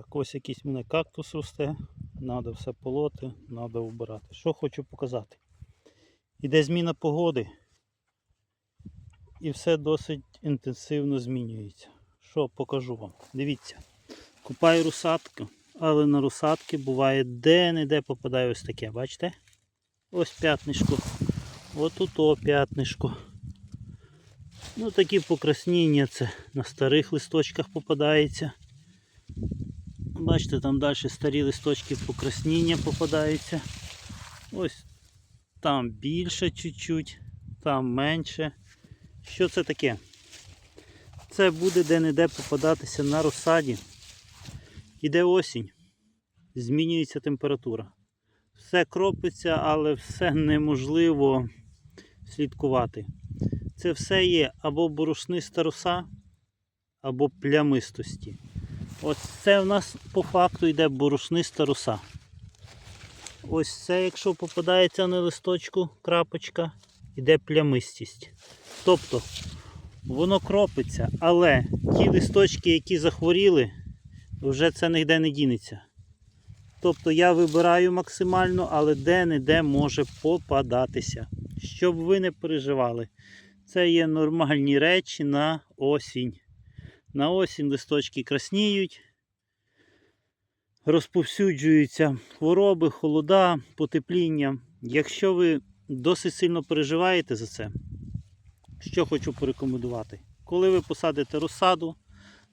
Так, ось якийсь мене кактус росте. Треба все полоти, треба вбирати. Що хочу показати. Іде зміна погоди. І все досить інтенсивно змінюється. Що покажу вам? Дивіться. Купаю русатку, але на русатки буває де-не-де попадає ось таке, бачите? Ось п'ятнишко. Ось тут о п'ятнишко. Ну такі покраснення це на старих листочках попадається. Бачите, там далі старі листочки покраснення попадаються. Ось там більше чуть-чуть, там менше. Що це таке? Це буде де-не-де попадатися на розсаді. Іде осінь, змінюється температура. Все кропиться, але все неможливо слідкувати. Це все є або борошниста роса, або плямистості. Ось це в нас по факту йде борошниста роса. Ось це, якщо попадається на листочку крапочка, йде плямистість. Тобто воно кропиться, але ті листочки, які захворіли, вже це ніде не дінеться. Тобто я вибираю максимально, але де-не-де може попадатися. Щоб ви не переживали. Це є нормальні речі на осінь. На осінь листочки красніють, розповсюджуються хвороби, холода, потепління. Якщо ви досить сильно переживаєте за це, що хочу порекомендувати. Коли ви посадите розсаду,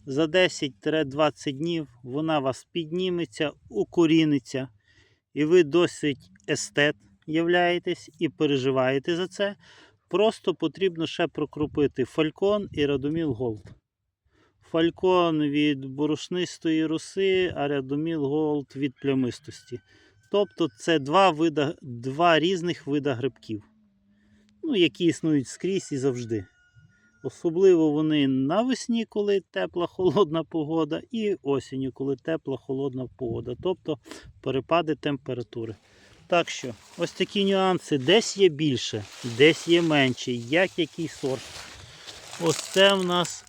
за 10-20 днів вона вас підніметься, укоріниться, і ви досить естет являєтесь і переживаєте за це. Просто потрібно ще прокропити фалькон і радоміл голд. Фалькон від борошнистої роси, а радоміл голд від плямистості. Тобто це два, вида, два різних вида грибків, ну, які існують скрізь і завжди. Особливо вони навесні, коли тепла холодна погода, і осінню, коли тепла холодна погода, тобто перепади температури. Так що, ось такі нюанси. Десь є більше, десь є менше, як який сорт. Ось це в нас,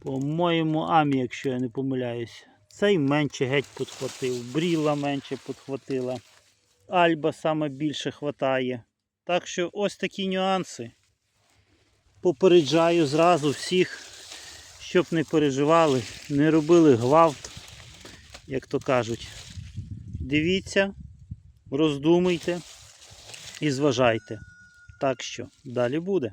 по-моєму, амі, якщо я не помиляюсь. Цей менше геть підхватив, бріла менше підхватила, альба саме більше хватає. Так що ось такі нюанси. Попереджаю зразу всіх, щоб не переживали, не робили гвалт, як то кажуть. Дивіться, роздумуйте і зважайте. Так що далі буде.